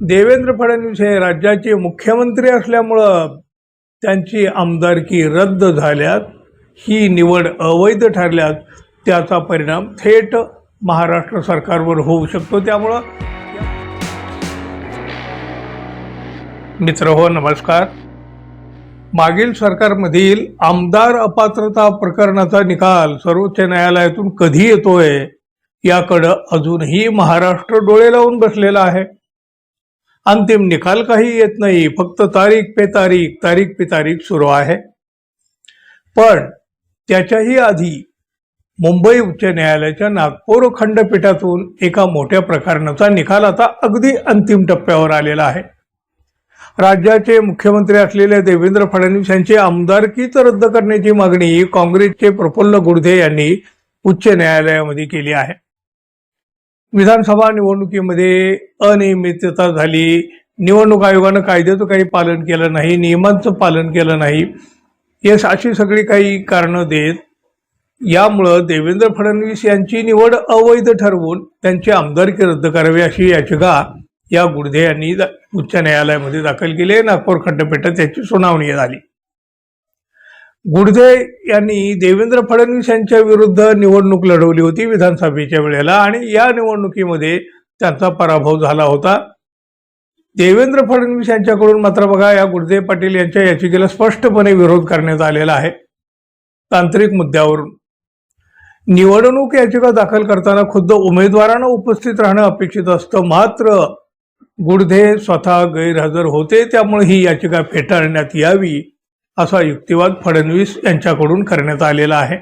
देवेंद्र फडणवीस हे राज्याचे मुख्यमंत्री असल्यामुळं त्यांची आमदारकी रद्द झाल्यात. ही निवड अवैध ठरल्यात. त्याचा परिणाम थेट महाराष्ट्र सरकारवर होऊ शकतो. त्यामुळं मित्र हो नमस्कार. मागील सरकारमधील आमदार अपात्रता प्रकरणाचा निकाल सर्वोच्च न्यायालयातून कधी येतोय याकडं अजूनही महाराष्ट्र डोळे लावून बसलेला आहे. अंतिम निकाल काही येत नाही फक्त तारीख पे तारीख तारीख पे तारीख सुरू आहे. पण त्याच्याही आधी मुंबई उच्च न्यायालयाच्या नागपूर खंडपीठातून एका मोठ्या प्रकरणाचा निकाल आता अगदी अंतिम टप्प्यावर आलेला आहे. राज्याचे मुख्यमंत्री असलेले देवेंद्र फडणवीस यांची आमदारकीच रद्द करण्याची मागणी काँग्रेसचे प्रफुल्ल गुडधे यांनी उच्च न्यायालयामध्ये केली आहे. विधानसभा निवडणुकीमध्ये अनियमितता झाली. निवडणूक आयोगानं कायद्याचं काही पालन केलं नाही नियमांचं पालन केलं नाही. यस अशी सगळी काही कारणं देत यामुळं देवेंद्र फडणवीस यांची निवड अवैध ठरवून त्यांची आमदारकी रद्द करावी अशी याचिका या गुडधे यांनी उच्च न्यायालयामध्ये दाखल केली आहे. नागपूर खंडपीठात त्याची सुनावणी झाली. गुडधे यांनी देवेंद्र फडणवीस यांच्या विरुद्ध निवडणूक लढवली होती विधानसभेच्या वेळेला आणि या निवडणुकीमध्ये त्यांचा पराभव झाला होता. देवेंद्र फडणवीस यांच्याकडून मात्र बघा या गुडदे पाटील यांच्या याचिकेला स्पष्टपणे विरोध करण्यात आलेला आहे. तांत्रिक मुद्द्यावरून. निवडणूक याचिका दाखल करताना खुद्द उमेदवारांना उपस्थित राहणं अपेक्षित असतं. मात्र गुडधे स्वतः गैरहजर होते त्यामुळे ही याचिका फेटाळण्यात यावी. असा युक्तिवाद फडणवीस यांच्याकडून करण्यात आलेला आहे.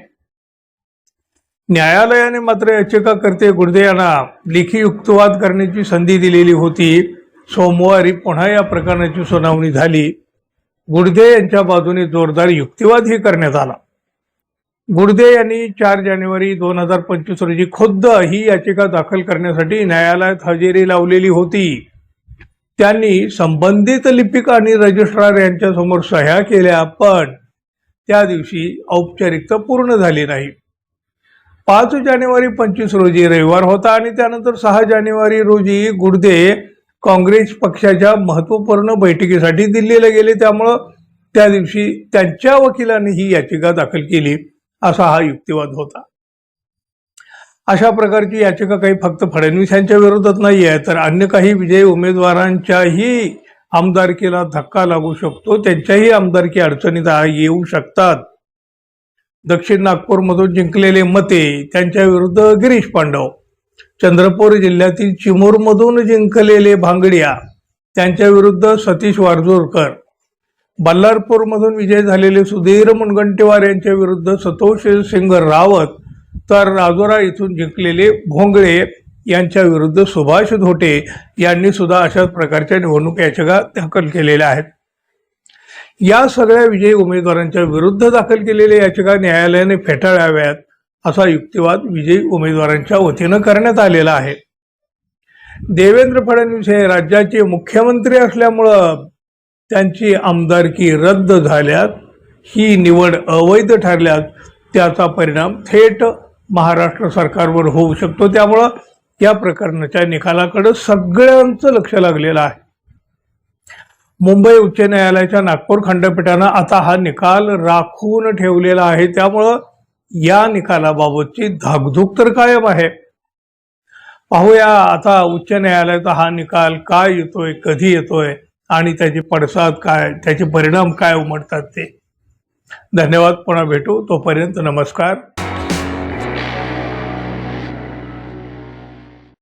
न्यायालयाने मात्र याचिकाकर्ते गुर्दे यांना लेखी युक्तिवाद करण्याची संधी दिलेली होती. सोमवारी पुन्हा या प्रकरणाची सुनावणी झाली. गुडदे यांच्या बाजूने जोरदार युक्तिवादही करण्यात आला. गुडदे यांनी चार जानेवारी दोन हजार पंचवीस रोजी खुद्द ही याचिका दाखल करण्यासाठी न्यायालयात हजेरी लावलेली होती. त्यांनी संबंधित लिपिक आणि रजिस्ट्रार यांच्यासमोर सह्या केल्या पण त्या दिवशी औपचारिकता पूर्ण झाली नाही. पाच जानेवारी पंचवीस रोजी रविवार होता आणि त्यानंतर सहा जानेवारी रोजी गुडदे काँग्रेस पक्षाच्या महत्त्वपूर्ण बैठकीसाठी दिल्लीला गेले. त्यामुळं त्या दिवशी त्यांच्या वकिलांनी ही याचिका दाखल केली असा हा युक्तिवाद होता. अशा प्रकारची याचिका काही फक्त फडणवीस यांच्या विरोधात नाही आहे तर अन्य काही विजयी उमेदवारांच्याही आमदारकीला धक्का लागू शकतो त्यांच्याही आमदारकी अडचणीत येऊ शकतात. दक्षिण नागपूरमधून जिंकलेले मते त्यांच्या विरुद्ध गिरीश पांडव. चंद्रपूर जिल्ह्यातील चिमूरमधून जिंकलेले भांगडिया त्यांच्या विरुद्ध सतीश वारजोरकर. बल्लारपूरमधून विजय झालेले सुधीर मुनगंटीवार यांच्या विरुद्ध सतोष सिंग रावत तर राजोरा इथून जिंकलेले भोंगळे यांच्या विरुद्ध सुभाष धोटे यांनी सुद्धा अशाच प्रकारच्या निवडणूक याचिका दाखल केलेल्या आहेत. या सगळ्या विजयी उमेदवारांच्या विरुद्ध दाखल केलेल्या याचिका न्यायालयाने फेटाळाव्यात असा युक्तिवाद विजयी उमेदवारांच्या वतीनं करण्यात आलेला आहे. देवेंद्र फडणवीस हे राज्याचे मुख्यमंत्री असल्यामुळं त्यांची आमदारकी रद्द झाल्यात ही निवड अवैध ठरल्यात त्याचा परिणाम थेट महाराष्ट्र सरकारवर होऊ शकतो. त्यामुळं या प्रकरणाच्या निकालाकडे सगळ्यांचं लक्ष लागलेलं आहे. मुंबई उच्च न्यायालयाच्या नागपूर खंडपीठानं आता हा निकाल राखून ठेवलेला आहे. त्यामुळं या निकालाबाबतची धाकधूक तर कायम आहे. पाहूया आता उच्च न्यायालयाचा हा निकाल काय येतोय कधी येतोय आणि त्याचे पडसाद काय त्याचे परिणाम काय उमटतात ते. धन्यवाद. पुन्हा भेटू. तोपर्यंत नमस्कार.